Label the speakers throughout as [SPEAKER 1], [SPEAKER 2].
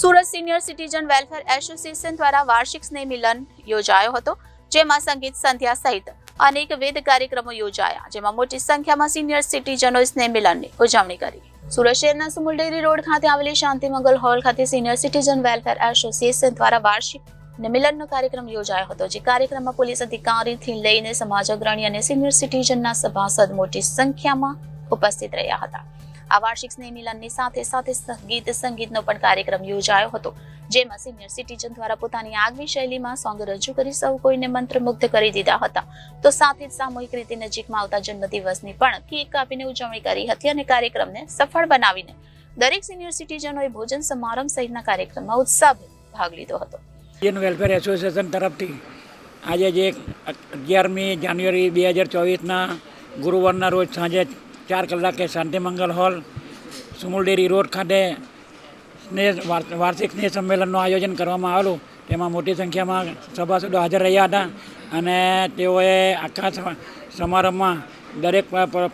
[SPEAKER 1] Surat senior citizen welfare association દ્વારા વાર્ષિક સ્નેહ મિલન યોજાયો હતો, જેમાં સંગીત સંધ્યા સહિત અનેકવિધ કાર્યક્રમો યોજાયા, જેમાં મોટી સંખ્યામાં સિનિયર સિટીઝનોએ સ્નેહ મિલનની ઉજવણી કરી. સુરત શહેરના સુમુલડેરી રોડ ખાતે આવેલી શાંતિમંગલ હોલ ખાતે સિનિયર સિટીઝન વેલફેર એસોસિએશન દ્વારા વાર્ષિક મિલનનો કાર્યક્રમ યોજાયો હતો, જે કાર્યક્રમમાં પોલીસ અધિકારીથી લઈને સમાજ અગ્રણી અને સિનિયર સિટીઝનના સભાસદ મોટી સંખ્યામાં ઉપસ્થિત રહ્યા હતા. આ વાર્ષિક સ્નેહ મિલનની સાથે સાથે સંગીત સંગીતનો પણ કાર્યક્રમ યોજાયો હતો, જેમાં સિનિયર સિટીઝન દ્વારા પોતાની આગવી શૈલીમાં સોંગ રજૂ કરી સૌ કોઈને મંત્રમુગ્ધ કરી દીધા હતા. તો સાથે જ સામૂહિક રીતે નજીકમાં આવતા જન્મદિવસની પણ કેક કાપીને ઉજવણી કરી હતી અને કાર્યક્રમને સફળ બનાવીને દરેક સિનિયર સિટીઝનોએ ભોજન સમારંભ સહિતના કાર્યક્રમમાં ઉત્સાહભેર ભાગ લીધો હતો.
[SPEAKER 2] ઇન્ડિયન વેલફેર એસોસિએશન તરફથી આજે જે અગિયારમી જાન્યુઆરી બે હજાર ચોવીસના ગુરુવારના રોજ સાંજે ચાર કલાકે શાંતિમંગલ હોલ સુમુલડેરી રોડ ખાતે સ્નેહ વાર- વાર્ષિક સ્નેહ સંમેલનનું આયોજન કરવામાં આવેલું. તેમાં મોટી સંખ્યામાં સભાસદો હાજર રહ્યા હતા અને તેઓએ આખા સમારંભમાં દરેક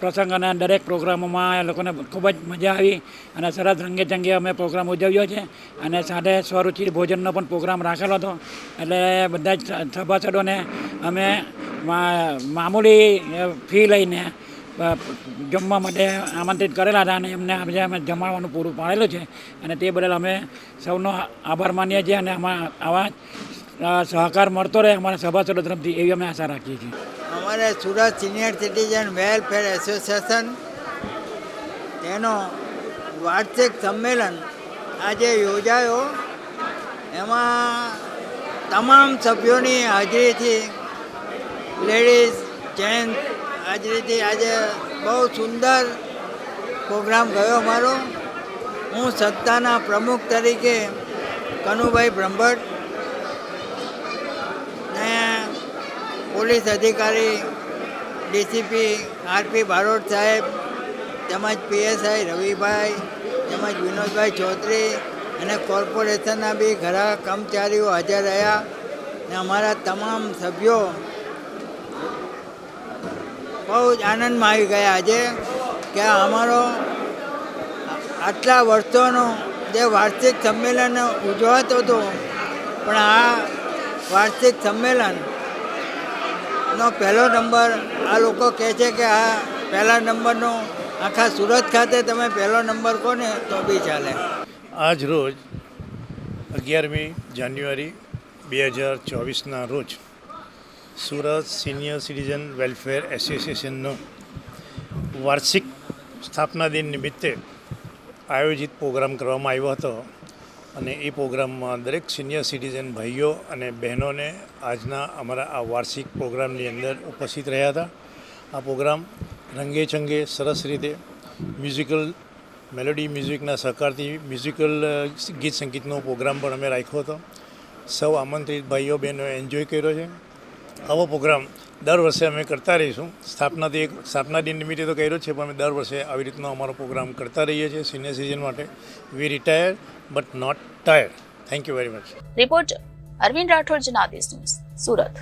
[SPEAKER 2] પ્રસંગ અને દરેક પ્રોગ્રામોમાં એ લોકોને ખૂબ જ મજા આવી અને સરસ રંગે ચંગે અમે પ્રોગ્રામ ઉજવ્યો છે અને સાથે સ્વરૂચિ ભોજનનો પણ પ્રોગ્રામ રાખેલો હતો. એટલે બધા જ સભાસદોને અમે મામૂલી ફી લઈને જમવા માટે આમંત્રિત કરેલા હતા અને એમને આજે અમે જમાડવાનું પૂરું પાડેલું છે અને તે બદલ અમે સૌનો આભાર માનીએ છીએ અને આમાં આવા સહકાર મળતો રહે અમારા સભાસદો તરફથી એવી અમે આશા રાખીએ છીએ.
[SPEAKER 3] અમારે Surat senior citizen welfare association તેનો વાર્ષિક સંમેલન આજે યોજાયો. એમાં તમામ સભ્યોની હાજરીથી લેડીઝ, જેન્ટ્સ હાજરીથી આજે બહુ સુંદર પ્રોગ્રામ ગયો અમારો. હું સત્તાના પ્રમુખ તરીકે કનુભાઈ બ્રહ્મભટ્ટ ને પોલીસ અધિકારી ડીસીપી આરપી બારોટ સાહેબ, તેમજ પીએસઆઈ રવિભાઈ, તેમજ વિનોદભાઈ ચૌધરી અને કોર્પોરેશનના બી ઘણા કર્મચારીઓ હાજર રહ્યા ને અમારા તમામ સભ્યો બહુ જ આનંદમાં આવી ગયા. આજે કે અમારો આટલા વર્ષોનો જે વાર્ષિક સંમેલન ઉજવાતો હતો, પણ આ વાર્ષિક સંમેલનનો પહેલો નંબર આ લોકો કહે છે કે આ પહેલા નંબરનો આખા સુરત ખાતે તમે પહેલો નંબર કોને? તો બી ચાલે.
[SPEAKER 4] આજ રોજ અગિયારમી જાન્યુઆરી બે હજાર ચોવીસના રોજ સુરત સિનિયર સિટીઝન વેલફેર એસોસિએશનનો વાર્ષિક સ્થાપના દિન નિમિત્તે આયોજિત પ્રોગ્રામ કરવામાં આવ્યો હતો. અને એ પ્રોગ્રામમાં દરેક સિનિયર સિટીઝન ભાઈઓ અને બહેનોને આજના અમારા આ વાર્ષિક પ્રોગ્રામની અંદર ઉપસ્થિત રહ્યા હતા. આ પ્રોગ્રામ રંગે ચંગે સરસ રીતે મ્યુઝિકલ મેલોડી મ્યુઝિકના સહકારથી મ્યુઝિકલ ગીત સંગીતનો પ્રોગ્રામ પણ અમે રાખ્યો હતો. સૌ આમંત્રિત ભાઈઓ બહેનો એન્જોય કર્યો છે. આવો પ્રોગ્રામ દર વર્ષે અમે કરતા રહીશું. સ્થાપનાથી એક સ્થાપના દિન નિમિત્તે તો કર્યો છે, પણ અમે દર વર્ષે આવી રીતનો અમારો પ્રોગ્રામ કરતા રહીએ છીએ, સિનિયર સિટીઝન માટે. We retire but not tire thank you very much
[SPEAKER 1] report Arvind Rathod Janadesh Surat.